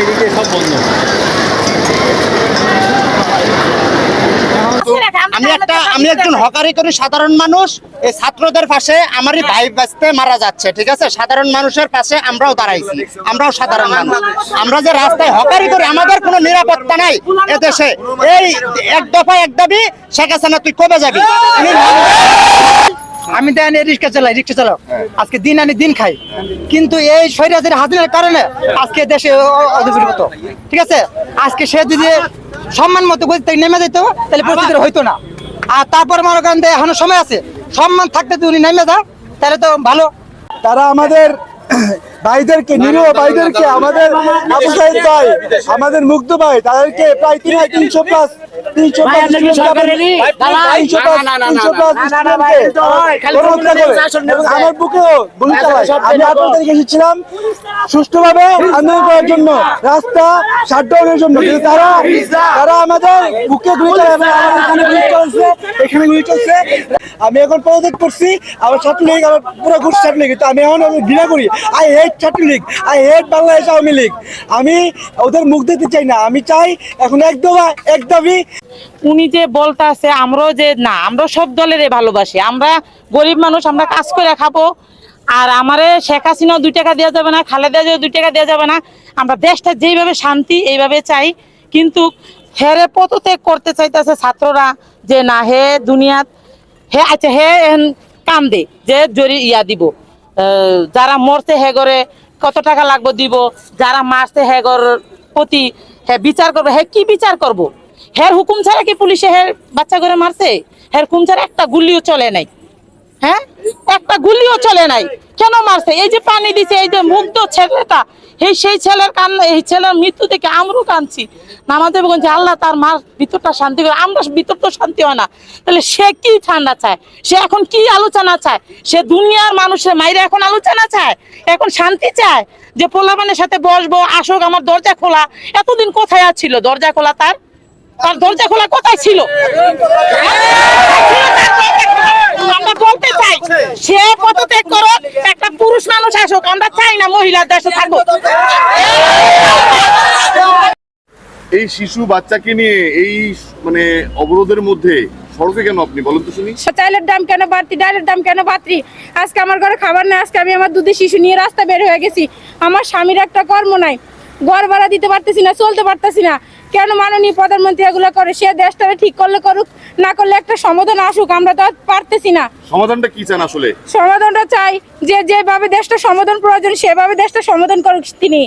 এদিকে সব বন্ধ। আমি একটা আমি একজন হকারি করি সাধারণ মানুষ। এই ছাত্রদের পাশে আমারই ভাই বাঁচতে মারা যাচ্ছে ঠিক আছে? সাধারণ মানুষের পাশে আমরাও দাঁড়াইছি। আমরাও সাধারণ মানুষ। আমরা যে রাস্তায় হকারি করি আমাদের কোনো নিরাপত্তা নাই এদেশে। এই এক দফা এক দাবি শেখ হাসিনা তুই কবে যাবি? আমি দেন রিক্সা চালাই রিক্সা চালাও আজকে দিন আনি দিন খাই। কিন্তু এই শরীরের হাজিরার কারণে আজকে দেশে অ- ঠিক আছে? আজকে সে যদি সম্মান মতো গতি থেকে নেমে যেত তাহলে পরিস্থিতি হইতো না। আর তারপর মনে করেন এখনও সময় আছে। সম্মান থাকতে উনি নেমে যা তাহলে তো ভালো। তারা আমাদের ভাইদেরকে নিরীহ ভাইদেরকে আমাদের আবু সাইদ ভাই আমাদের মুগ্ধ ভাই তাদেরকে প্রায় তিন তিনশো প্লাস তিনশো প্লাস তিনশো প্লাস তিনশো প্লাস আমার বুকেও গুলি চালায় আমি আঠারো তারিখে এসেছিলাম সুষ্ঠুভাবে আন্দোলন করার জন্য রাস্তা শাটডাউনের জন্য কিন্তু তারা তারা আমাদের বুকে গুলি চালায় এখানে গুলি চলছে এখানে গুলি চলছে আমি এখন পদত্যাগ করছি আমার ছাত্রলীগ আমার পুরো গুড ছাত্রলীগ কিন্তু আমি এখন আমি ঘৃণা করি I hate Chhatra League I hate Bangladesh Awami League. আমি ওদের মুখ দিতে চাই না। আমি চাই এখন এক দফা, এক দাবি। উনি যে বলতে আছে, আমরাও যে না, আমরা সব দলেরই ভালোবাসি। আমরা গরিব মানুষ, আমরা কাজ করে খাব। আর আমারে শেখ হাসিনাও দুই টাকা দেওয়া যাবে না, খালেদা জিয়াও দুই টাকা দেওয়া যাবে না। আমরা দেশটা যেইভাবে শান্তি, এইভাবে চাই। কিন্তু হেরে পদত্যাগ করতে চাইতেছে ছাত্ররা যে না, হে দুনিয়াত, হে আচ্ছা হে কাম দে যে জরি ইয়া দিব। যারা মরছে হে করে কত টাকা লাগবে দিব? যারা মারছে হে কর প্রতি হে বিচার করবে, হে কি বিচার করব? হের হুকুম ছাড়া কি পুলিশে হের বাচ্চা করে মারছে? হের হুকুম ছাড়া একটা গুলিও চলে নাই। হ্যাঁ? একটা গুলিও চলে নাই। কেন মারছে? এই যে পানি দিছে, এই যে মুগ্ধ ছেলেটা, এই সেই ছেলের কান, এই ছেলের মৃত্যু দেখে আমরাও কাঁদছি। নামাজে বলছি আল্লাহ তার মার ভিতরটা শান্তি করে, আমরা ভিতর তো শান্তি হয় না। তাহলে সে কি ঠান্ডা চায়? সে এখন কি আলোচনা চায়? সে দুনিয়ার মানুষের মাইরে এখন আলোচনা চায়? এখন শান্তি চায়? যে পোলাপানের সাথে বসবো, আসুক, আমার দরজা খোলা। এতদিন কোথায় ছিল দরজা খোলা তার? তার দরজা খোলা কোথায় ছিল? আমরা বলতে চাই সে করো একটা পুরুষ মানুষ আসুক আমরা চাই না মহিলা দেশে থাকুক এই শিশু বাচ্চাকে নিয়ে এই মানে অবরোধের মধ্যে সড়কে কেন আপনি? বলেন তো শুনি। চাইলের দাম কেন বাড়তি ডালের দাম কেন বাড়তি? আজকে আমার ঘরে খাবার নেই আজকে আমি আমার দুধের শিশু নিয়ে রাস্তা বের হয়ে গেছি। আমার স্বামীর একটা কর্ম নাই ঘর ভাড়া দিতে পারতেছি না চলতে পারতেছি না। কেন মাননীয় প্রধানমন্ত্রী এগুলো করে? সে দেশটা ঠিক করলে করুক না করলে একটা সমাধান আসুক আমরা তো পারতেছি না। সমাধানটা কি চান আসলে? সমাধানটা চাই যে যেভাবে দেশটা সমাধান প্রয়োজন সেভাবে দেশটা সমাধান করুক তিনি।